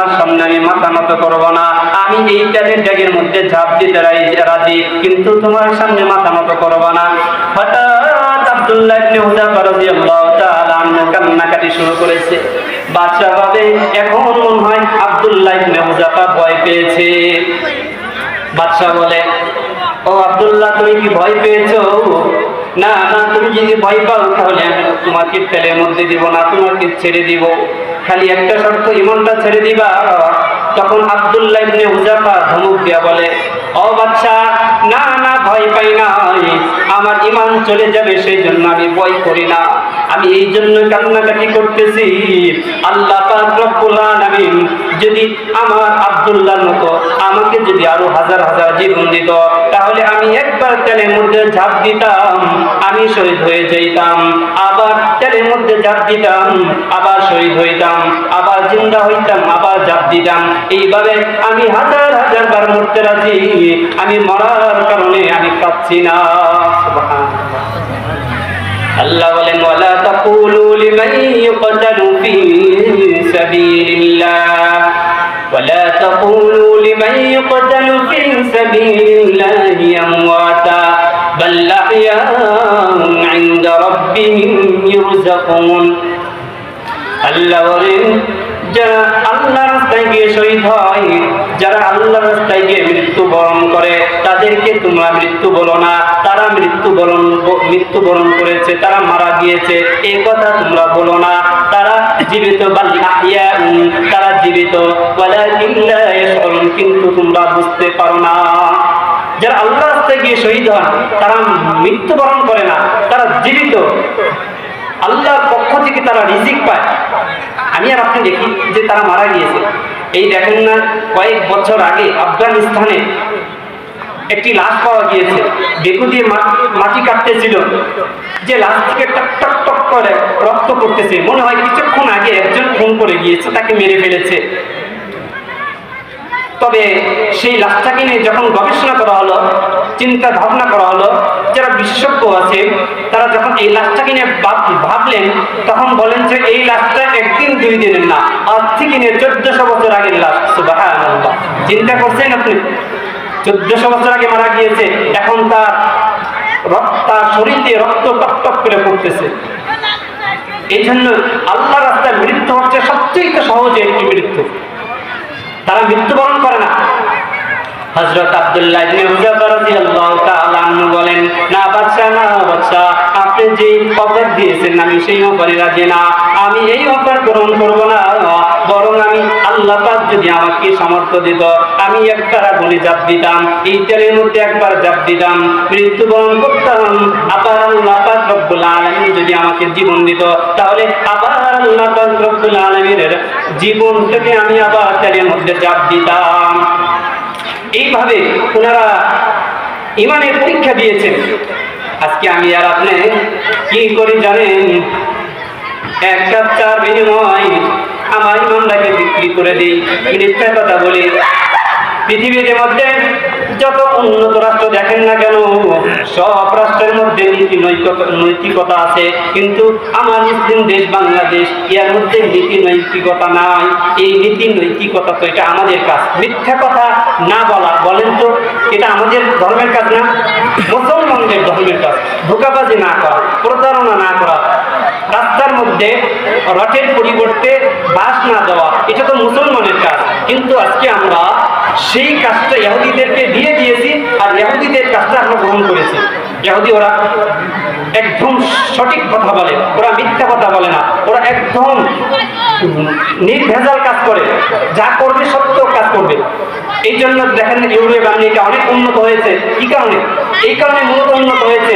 তোমার সামনে আমি মাথা নত করব না। আমি এই ট্যালের ড্যাগের মধ্যে ঝাঁপ দিতে রাজি, কিন্তু তোমার সামনে মাথা নত করব না। আব্দুল্লাহ এখন ভয় পেয়েছে। বলে, ও আব্দুল্লাহ, তুমি কি ভয় পেয়েছ? না না, তুমি যদি ভয় পাও, তাহলে আমি তোমাকে ফেলে মধ্যে দিব না, তোমাকে ছেড়ে দিব। খালি একটা শর্ত ইমনটা ছেড়ে দিবা। তখন আবদুল্লাহ ইবনে হুজাফা ধমক দিয়া বলে, ও বাচ্চা না না, ভয় পাই না। ইমান চলে যাবে সেই জন্য আমি ভয় করি না। আমি এই জন্য কান্নাকাটি করতেছি। আল্লাহ যদি আমার আব্দুল্লাহর মতো আমাকে যদি আরও হাজার হাজার জীবন দিত, তাহলে আমি একবার তেলের মধ্যে ঝাঁপ দিতাম, আমি শহীদ হয়ে যাইতাম। আবার মধ্যে ঝাঁপ দিতাম, আবার শহীদ হইতাম, আবার জিন্দা হইতাম, আবার ঝাঁপ দিতাম। এইভাবে আমি হাজার হাজার বার মরতে রাজি, আমি মরার কারণে আমি কাঁদছি না। আল্লাহ বলেন, ওয়ালা তাকুলু লিমান ইউকতালু ফি সাবিলিল্লাহ। ওয়ালা তাকুলু লিমান ইউকতালু ফি সাবিলিল্লাহি আমওয়াতা ইরযাকুন আল্লাহ বলেন, যারা আল্লাহ রাস্তায় গিয়ে শহীদ হয়, যারা আল্লাহ রাস্তায় গিয়ে মৃত্যুবরণ করে, তাদেরকে তোমরা মৃত্যু বলো না। তারা মৃত্যুবরণ মৃত্যুবরণ করেছে, তারা মারা গিয়েছে এই কথা তোমরা বলো না। তারা জীবিত তারা জীবিত। কিন্তু তোমরা বুঝতে পারো না। যারা আল্লাহ রাস্তায় গিয়ে শহীদ হন তারা মৃত্যুবরণ করে না, তারা জীবিত। আল্লাহর পক্ষ থেকে তারা রিজিক পায়। আমি আর আপনি দেখি যে তারা মারা গিয়েছে। এই দেখেন না, কয়েক বছর আগে আফগানিস্তানে একটি লাশ পাওয়া গিয়েছে। বেকু দিয়ে মাটি কাটতেছিল। যে লাশ থেকে টক টক টক করে রক্ত করতেছে মনে হয় কিছুক্ষণ আগে একজন ফোন করে গিয়েছে, তাকে মেরে ফেলেছে। তবে সেই লাশটাকে নিয়ে যখন গবেষণা করা হলো, চিন্তা ভাবনা করা হলো, যারা বিশেষজ্ঞ আছে, তারা যখন এই লাশটাকে নিয়ে ভাবলেন, তখন বলেন যে এই লাশটা একদিন দুই দিনের না, আজ থেকে নিয়ে চোদ্দশো বছর আগের লাশ চিন্তা করছেন আপনি? চোদ্দশো বছর আগে মারা গিয়েছে, এখন তার রক্ত, তার শরীর দিয়ে রক্ত টক করে পড়তেছে। এই জন্য আল্লাহ রাস্তায় মৃত্যু হচ্ছে সবচেয়ে সহজে একটি মৃত্যু। তারা মৃত্যুবরণ করে না হযরত আব্দুল্লাহ ইবনে বলেন, না বাদশা না বাদশা আপনি যে অফার দিয়েছেন আমি সেই অফারে রাজি না। আমি এই অফার গ্রহণ করব না, বরং আমি আল্লাহ পাক যদি আমাকে সামর্থ্য দিত, আমি একবার আগুনে জাপ দিতাম এই মধ্যে একবার জাপ দিতাম, মৃত্যুবরণ করতাম। আবার আল্লাহ পাক রব্বুল আলামিন যদি আমাকে জীবন দিত, তাহলে আবার আল্লাহ পাক রব্বুল আলামিনের জীবন থেকে আমি আবার তেলের মধ্যে জাপ দিতাম। এইভাবে ওনারা ইমানের পরীক্ষা দিয়েছেন। আজকে আমি আর আপনি কি করে জানেন? এক কাপ চার বিনিময় আমার ইমানটাকে বিক্রি করে দিই। মিথ্যা কথা বলি। পৃথিবীর মধ্যে যত উন্নত রাষ্ট্র দেখেন না কেন, সব রাষ্ট্রের মধ্যে নীতি নৈতিকতা আছে। কিন্তু আমার মুসলিম দেশ বাংলাদেশ ইয়ার মধ্যে নীতি নৈতিকতা নাই। এই নীতি নৈতিকতা তো এটা আমাদের কাজ। মিথ্যা কথা না বলা, বলেন তো, এটা আমাদের ধর্মের কাজ না? মুসলমানদের ধর্মের কাজ। ধোকাবাজি না করা, প্রতারণা না করা, রাস্তার মধ্যে রথের পরিবর্তে বাস না দেওয়া, এটা তো মুসলমানের কাজ। কিন্তু আজকে আমরা সেই কাজটা ইহুদিদেরকে দিয়ে দিয়েছি আর ইহুদিদের কাজটা আমরা গ্রহণ করেছি। ইহুদি ওরা একদম সঠিক কথা বলে, ওরা মিথ্যা কথা বলে না, ওরা একদম নির্ভেজাল কাজ করে, যা করবে সত্য কাজ করবে। এই জন্য দেখেন ইউরোপ আমেরিকা অনেক উন্নত হয়েছে। কি কারণে? এই কারণে মূলত উন্নত হয়েছে।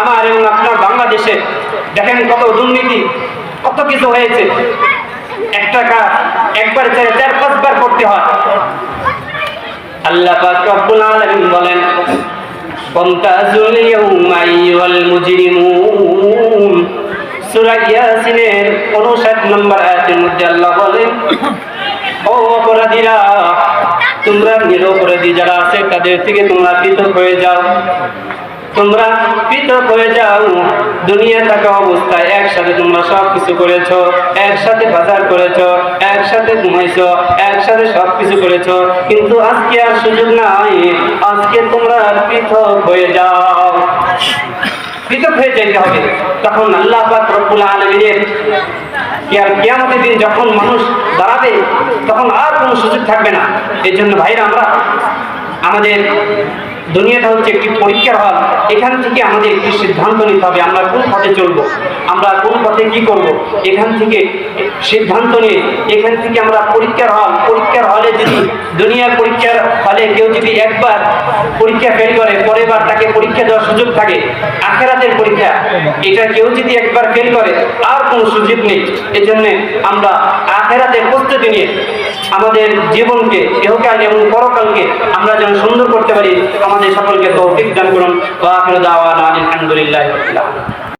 আমার এবং আপনার বাংলাদেশে দেখেন কত দুর্নীতি, কত কিছু হয়েছে। একটা কাজ একবার চার পাঁচবার করতে হয়। আল্লাহ রব্বুল আলামিন বলেন ফন্তাজুল ইয়াউমা মুজরিমুন। সূরা ইয়াসিনের 59 নম্বর আয়াতের মধ্যে আল্লাহ বলেন, ও অপরাধীরা, তোমরা নিরপরাধী যারা আছে, তাদের থেকে তোমরা পৃথক হয়ে যাও। তোমরা পৃথক হয়ে যাও। দুনিয়া থাকা অবস্থায় একসাথে তোমরা সব কিছু করেছ, একসাথে বাজার করেছ, একসাথে ঘুমাইছো, একসাথে সব কিছু করেছ। কিন্তু আজকে আর সুযোগ নাই। আজকে তোমরা পৃথক হয়ে যাও। পৃথক হয়ে যেতে হবে। তখন আল্লাহ রব্বুল আলমিনের কিয়ামতের দিন যখন মানুষ দাঁড়াবে, তখন আর কোনো সুযোগ থাকবে না। এই জন্য ভাইরা, আমরা আমাদের দুনিয়াটা হচ্ছে একটি পরীক্ষার হল। এখান থেকে আমাদের একটি সিদ্ধান্ত নিতে হবে, আমরা কোন পথে চলবো? আমরা কোন পথে কি করব? এখান থেকে সিদ্ধান্ত নিয়ে, এখান থেকে আমরা পরীক্ষার হল। পরীক্ষার হলে যদি দুনিয়ার পরীক্ষার হলে কেউ যদি একবার পরীক্ষা ফেল করে, পরের বার তাকে পরীক্ষা দেওয়ার সুযোগ থাকে, আখেরাতের পরীক্ষা, এটা কেউ যদি একবার ফেল করে, আর কোনো সুযোগ নেই। এই জন্যে আমরা আখেরাতের প্রস্তুতি নিয়ে আমাদের জীবনকে ইহকাল এবং পরকালকে আমরা যেন সুন্দর করতে পারি, আমাদের সকলকে তৌফিক দান করুন। আলহামদুলিল্লাহ